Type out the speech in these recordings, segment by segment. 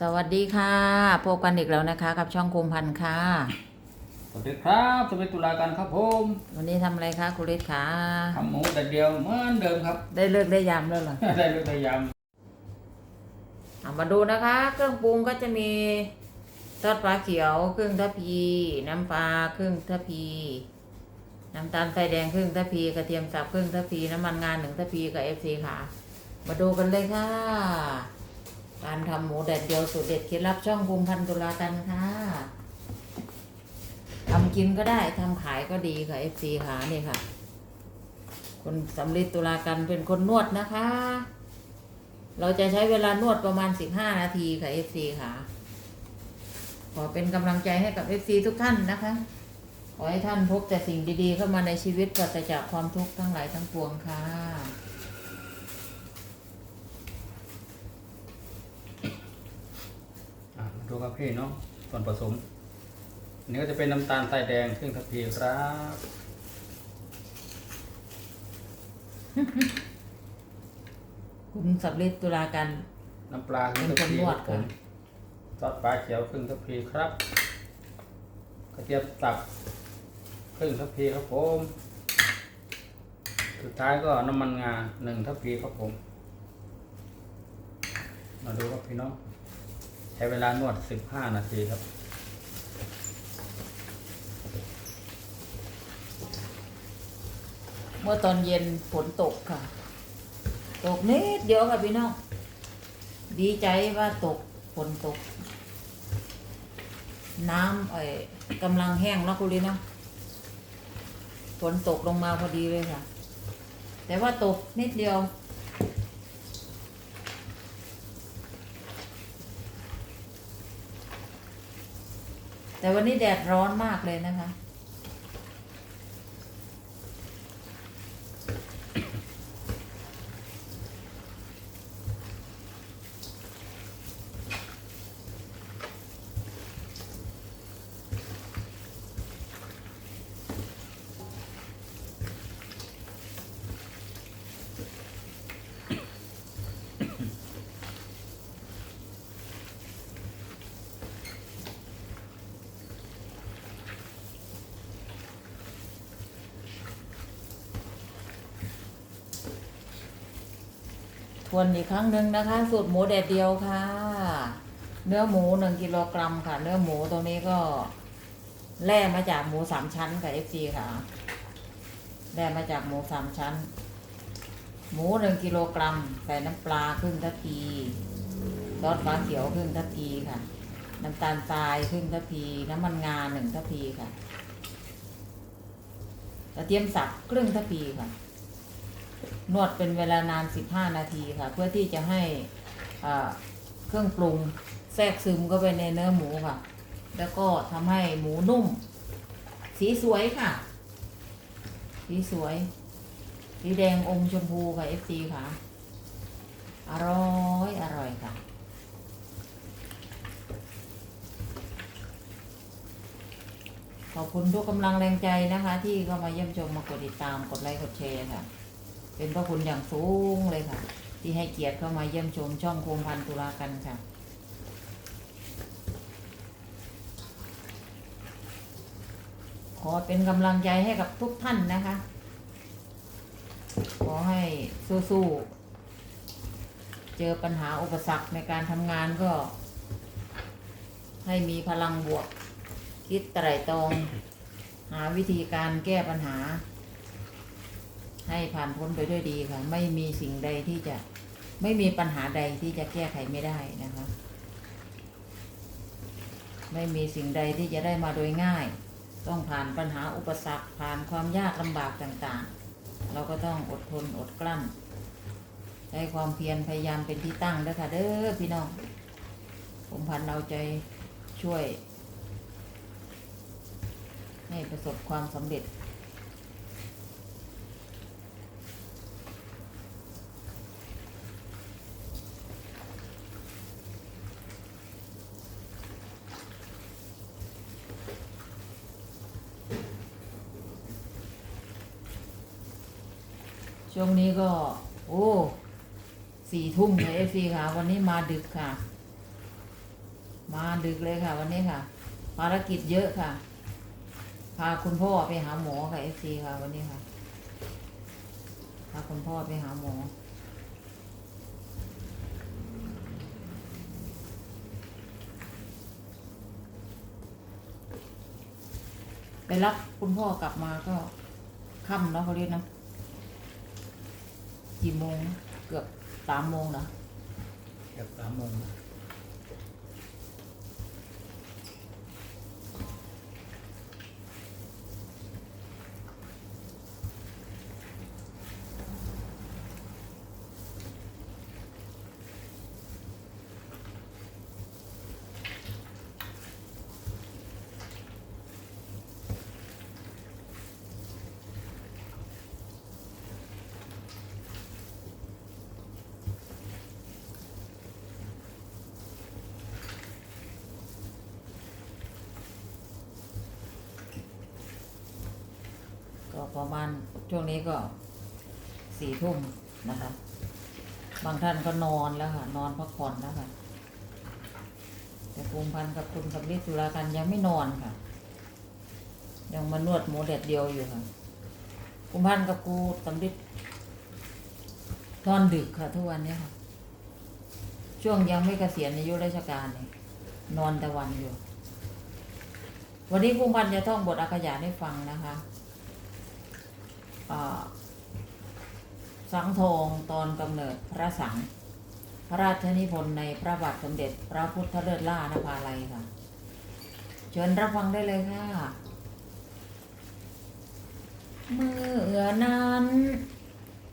สวัสดีค่ะพบกันอีกแล้วนะคะ กับช่องคุมพันธ์ค่ะ สวัสดีครับสวัสดีตุลาการครับผมวันนี้ทำอะไรคะคุณฤทธิ์คะทำหมูแต่เดียวเหมือนเดิมครับ ได้เลิกได้ยามแล้วเหรอ ได้เลยพยายามเอามาดูนะคะ เครื่องปรุงก็จะมีซอสปลาเขียวครึ่งทัพพี น้ำปลาครึ่งทัพพี น้ำตาลทรายแดงครึ่งทัพพีกระเทียมสับครึ่งทัพพีน้ำมันงานหนึ่งทัพพีกับเอฟซีค่ะ มาดูกันเลยค่ะการทำหมูแดดเดียวสูตรเด็ดเคล็ดลับช่องภูมิพันธ์ตุลากันค่ะทำกินก็ได้ทำขายก็ดีค่ะเอฟซีค่ะนี่ค่ะ คนสำลิดตุลากันเป็นคนนวดนะคะ เราจะใช้เวลานวดประมาณ15นาทีค่ะ FC ค่ะ ขอเป็นกำลังใจให้กับ FC ทุกท่านนะคะ ขอให้ท่านพบแต่สิ่งดีๆ เข้ามาในชีวิตปราศจากความทุกข์ทั้งหลายทั้งปวงค่ะ อะมาดูครับพี่เนาะส่วนผสมอันนี้ก็จะเป็นน้ำตาลทรายแดงครึ่งทัพพีครับ คุณสำลิดตุลากันน้ำปลาครึ่งทัพพีเป็นคนนวดครับผมค่ะ ซอสปลาเขียวครึ่งทัพพีครับ กระเทียมสับครึ่งทัพพีครับผม สุดท้ายก็น้ำมันงาหนึ่งทัพพีครับผม มาดูครับพี่น้อง ใช้เวลานวด 15 นาทีครับ เมื่อตอนเย็นฝนตกค่ะ ตกนิดเดียวค่ะพี่น้อง ดีใจว่าตกฝนตก น้ำไอ้กำลังแห้งเนาะคุณลีนะฝนตกลงมาพอดีเลยค่ะ แต่ว่าตกนิดเดียว แต่วันนี้แดดร้อนมากเลยนะคะ วนอีกครั้งหนึ่งนะคะ สูตรหมูแดดเดียวค่ะ เนื้อหมูหนึ่งกิโลกรัมค่ะ เนื้อหมูตรงนี้ก็แล่มาจากหมูสามชั้นค่ะ FC ค่ะแล่มาจากหมูสามชั้น หมูหนึ่งกิโลกรัมใส่น้ำปลาครึ่งทัพพีซอสฟ้าเขียวครึ่งทัพพีค่ะ น้ำตาลทรายครึ่งทัพพีน้ำมันงาหนึ่งทัพพีค่ะกระเทียมสับครึ่งทัพพีค่ะ นวดเป็นเวลานาน 15 นาทีค่ะ เพื่อที่จะให้เครื่องปรุงแทรกซึมเข้าไปในเนื้อหมูค่ะ แล้วก็ทำให้หมูนุ่ม สีสวยค่ะ สีสวย สีแดงอมชมพูค่ะ FC ค่ะ อร่อยอร่อยค่ะขอบคุณทุกกำลังแรงใจนะคะ ที่เข้ามาเยี่ยมชมมากดติดตามกดไลค์กดแชร์ค่ะ เป็นพระคุณอย่างสูงเลยค่ะ ที่ให้เกียรติเข้ามาเยี่ยมชมช่องโคมพันตุลากันค่ะขอเป็นกำลังใจให้กับทุกท่านนะคะ ขอให้สู้ๆ เจอปัญหาอุปสรรคในการทำงานก็ ให้มีพลังบวก คิดไตร่ตรอง หาวิธีการแก้ปัญหา ให้ผ่านพ้นไปด้วยดีค่ะ ไม่มีสิ่งใดที่จะไม่มีปัญหาใดที่จะแก้ไขไม่ได้นะคะ ไม่มีสิ่งใดที่จะได้มาโดยง่าย ต้องผ่านปัญหาอุปสรรคผ่านความยากลำบากต่างๆ เราก็ต้องอดทนอดกลั้นใช้ความเพียรพยายามเป็นที่ตั้งด้วยค่ะ เด้อพี่น้อง ผมพันเอาใจช่วย ให้ประสบความสำเร็จ ช่วงนี้ก็ โอ้สี่ทุ่มเลยเอฟซีค่ะ วันนี้มาดึกค่ะ มาดึกเลยค่ะ วันนี้ค่ะ ภารกิจเยอะค่ะ พาคุณพ่อไปหาหมอค่ะเอฟซีค่ะ วันนี้ค่ะ พาคุณพ่อไปหาหมอไปรับคุณพ่อ กลับมาก็ค่ำเนาะเขาเรียกนะ กี่โมง เกือบสามโมงนะเกือบสามโมงก็ ประมาณช่วงนี้ก็สี่ทุ่มนะคะ บางท่านก็นอนแล้วค่ะ นอนพักผ่อนแล้วค่ะ แต่ภูมิพันธ์กับคุณกับลิสุรากันยังไม่นอนค่ะ ยังมานวดหมูแดดเดียวอยู่ค่ะภูมิพันธ์กับกูสำลิดนอนดึกค่ะ ทุกวันนี้ค่ะ ช่วงยังไม่เกษียณอายุราชการเนี่ยนอนแต่วันอยู่ วันนี้ภูมิพันธ์จะท่องบทอาขยานให้ฟังนะคะ สังทองตอนกำเนิดพระสัง พระราชนิพนธ์ในพระบาทสมเด็จพระพุทธเลิศล่านภาลัยค่ะ เชิญรับฟังได้เลยค่ะ เมื่อนั้น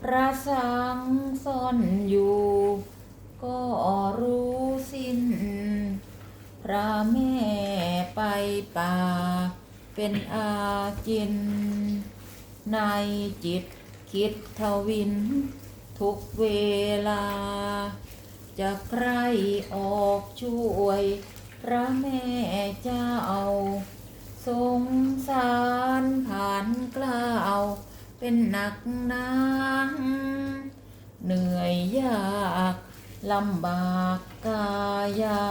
พระสังซ่อนอยู่ ก็รู้สิ้น พระแม่ไปป่า เป็นอาจิน ในจิตคิดทวิน ทุกเวลา จะใครออกช่วย พระแม่เจ้า สงสารผ่านกล้าวเป็นหนักหนาเหนื่อยยากลำบากกายา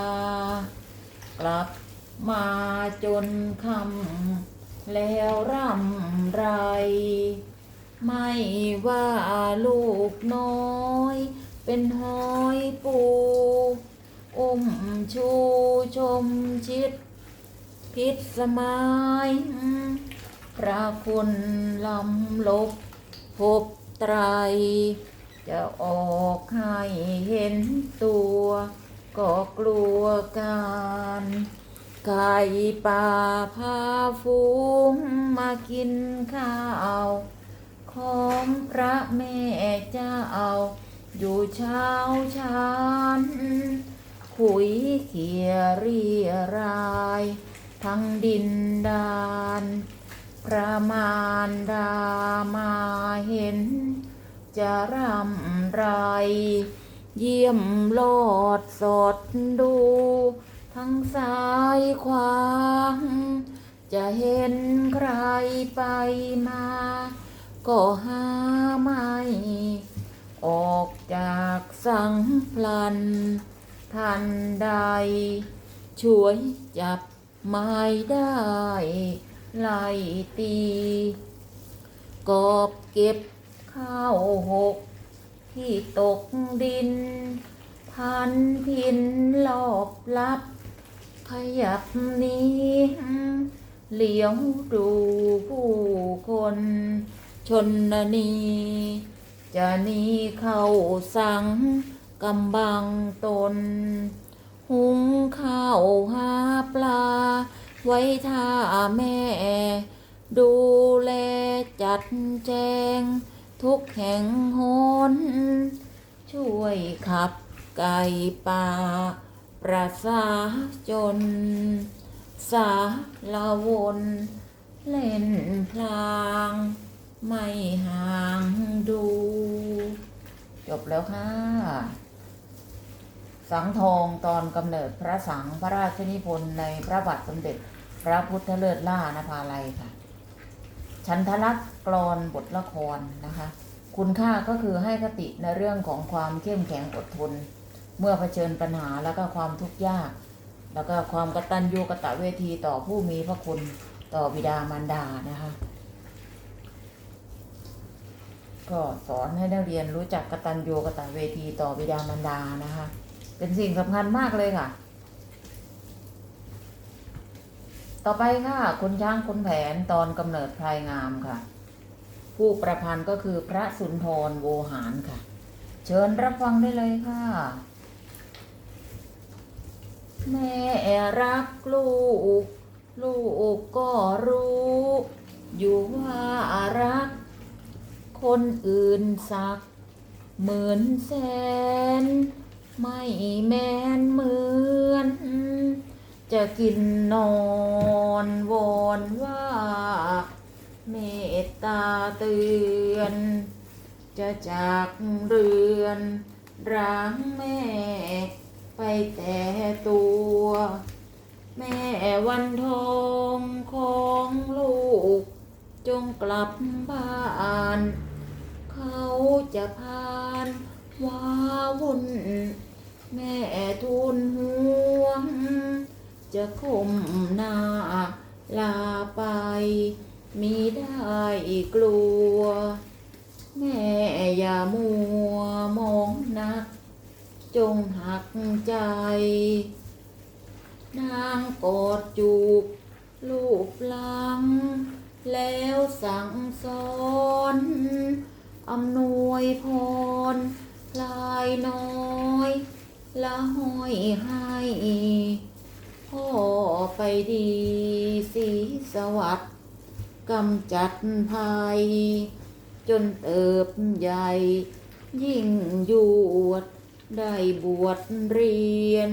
กลับมาจนคำ แล้วร่ำไร ไม่ว่าลูกน้อย เป็นห้อยปูอุ้มชูชมชิด พิษสมัยพระคุณลำลบพบไตร จะออกให้เห็นตัว ก็กลัวการ ไก่ป่าพาฟูงมากินข้าว ของพระแม่เจ้า อยู่เช้าชานขุยเขียเรียราย ทั้งดินดานพระมารดามาเห็น จะรำไร เยี่ยมโลดสดดู ทั้งซ้ายขวาจะเห็นใครไปมา ก็หาไม่ ออกจากสังพลัน ทันใด ช่วยจับไม้ได้ ไล่ตี กอบเก็บข้าวหก ที่ตกดิน พันพินหลอบลับ ยับนี้เหลียวดูผู้คน ชนนีจะนีเข้าสังกำบังตน หุงข้าวหาปลา ไว้ท่าแม่ ดูแลจัดแจง ทุกแห่งหนช่วยขับไก่ป่า ประสาจน สาลาวนเล่นพลาง ไม่ห่างดู จบแล้วค่ะ สังทองตอนกำเนิดพระสังพระราชนิพนธ์ในพระบาทสมเด็จ พระพุทธเลิศล่านภาลัยค่ะ ชันทลักษ์กรอนบทละครนะคะ คุณค่าก็คือให้คติในเรื่องของความเข้มแข็งอดทน เมื่อเผชิญปัญหาแล้วก็ความทุกข์ยาก แล้วก็ความกตัญญูกะตะเวทีต่อผู้มีพระคุณต่อบิดามารดานะคะก็สอนให้นักเรียนรู้จักกตัญญูกะตะเวทีต่อบิดามารดานะคะ เป็นสิ่งสำคัญมากเลยค่ะ ต่อไปค่ะคุณช้างคุณแผนตอนกำเนิดพลายงามค่ะ ผู้ประพันธ์ก็คือพระสุนทรโวหารค่ะ เชิญรับฟังได้เลยค่ะ แม่รักลูก ลูกก็รู้ อยู่ว่ารัก คนอื่นสัก หมื่นแสน ไม่แมนเหมือน จะกินนอนวอนว่าเมตตาเตือน จะจากเรือนร้างแม่ ไปแต่ตัว แม่วันทองของลูก จงกลับบ้าน เขาจะพานว้าวุ่น แม่ทูลห่วง จะคมหน้าลาไป มีได้กลัว แม่อย่ามัวมอง จงหักใจ นางกอดจูบ ลูกหลัง แล้วสั่งสอนอำนวยพร ลายน้อย ละห้อยให้พ่อไปดีสีสวัสดิ์กำจัดภัย จนเติบใหญ่ ยิ่งยวด ได้บวชเรียน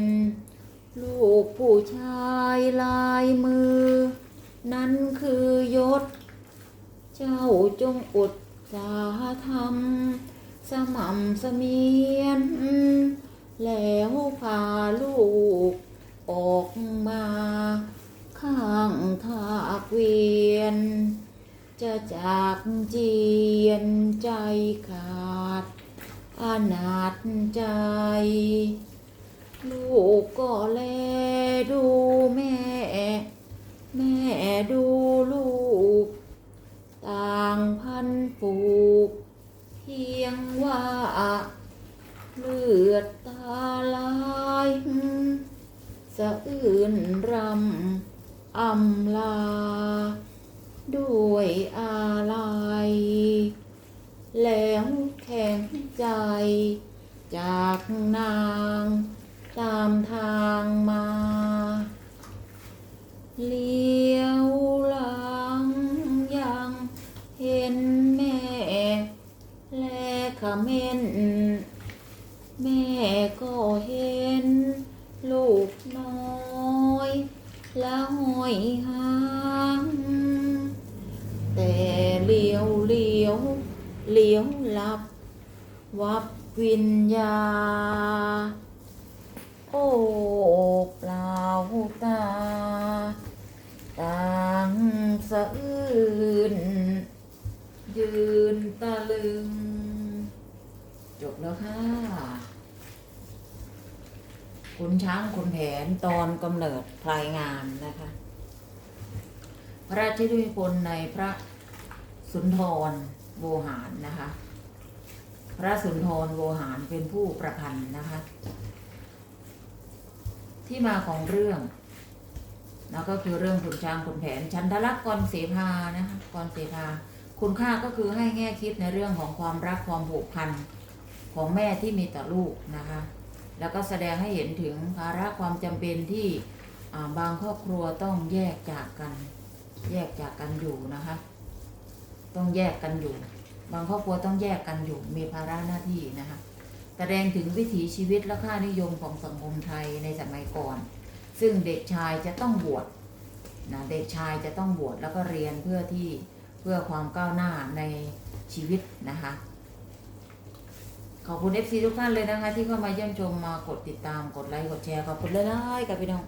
ลูกผู้ชายลายมือ นั้นคือยศ เจ้าจงอดสาธรรม สม่ำเสมียน แล้วพาลูกออกมา ข้างทากเวียน จะจากเจียนใจขาด อนาจใจ ลูกก็แลดูแม่ แม่ดูลูก ต่างพันผูก เพียงว่าเลือดตาลายสะอื้นรำอำลา ด้วยอาลัย แล้วแข็งใจ จากนางตามทางมา เลี้ยวหลังยังเห็นแม่ แลขเม้นแม่ก็เห็น ลูกน้อยละห้อยหางแต่เลี้ยวเลี้ยวเลี้ยวหลับ วับวิญญา โอ้เปล่าตาต่างสะอื้นยืนตะลึง จบแล้วค่ะคุณช้างคุณแผนตอนกำเนิดพลายงามนะคะ พระราชนิพนธ์ในพระสุนทรโวหารนะคะ พระสุนทรโวหารเป็นผู้ประพันธ์นะคะ ที่มาของเรื่อง แล้วก็คือเรื่องขุนช้างขุนแผนชันทลักษ์กรเสภานะคะกรเสภาคุณค่าก็คือให้แง่คิดในเรื่องของความรักความผูกพันของแม่ที่มีต่อลูกนะคะ แล้วก็แสดงให้เห็นถึงภาระความจำเป็นที่บางครอบครัวต้องแยกจากกัน แยกจากกันอยู่นะคะ ต้องแยกกันอยู่ บางครอบครัวต้องแยกกันอยู่มีภาระหน้าที่นะคะแสดงถึงวิถีชีวิตและค่านิยมของสังคมไทยในสมัยก่อน ซึ่งเด็กชายจะต้องบวชนะเด็กชายจะต้องบวชแล้วก็เรียนเพื่อที่เพื่อความก้าวหน้าในชีวิตนะคะขอบคุณ FC ทุกท่านเลยนะคะ ที่เข้ามาเยี่ยมชมมากดติดตามกดไลค์กดแชร์ขอบคุณเลยๆกับพี่น้อง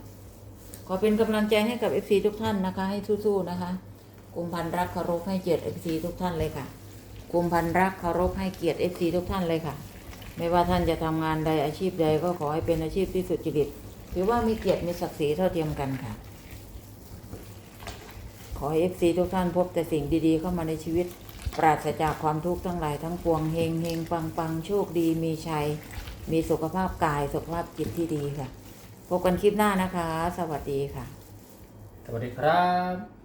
ขอเป็นกำลังใจให้กับ FC ทุกท่านนะคะ ให้สู้ๆนะคะกุมพันรักเคารพให้เกียรติ FC ทุกท่านเลยค่ะ กุมพันรักเคารพให้เกียรติ FC ทุกท่านเลยค่ะ ไม่ว่าท่านจะทำงานใดอาชีพใดก็ขอให้เป็นอาชีพที่สุดจริตถือว่ามีเกียรติมีศักดิ์ศรีเท่าเทียมกันค่ะ ขอให้เอฟซีทุกท่านพบแต่สิ่งดีๆ เข้ามาในชีวิต ปราศจากความทุกข์ทั้งหลายทั้งปวงเฮงเฮงปังปังโชคดีมีชัย มีสุขภาพกายสุขภาพจิตที่ดีค่ะ พบกันคลิปหน้านะคะ สวัสดีค่ะ สวัสดีครับ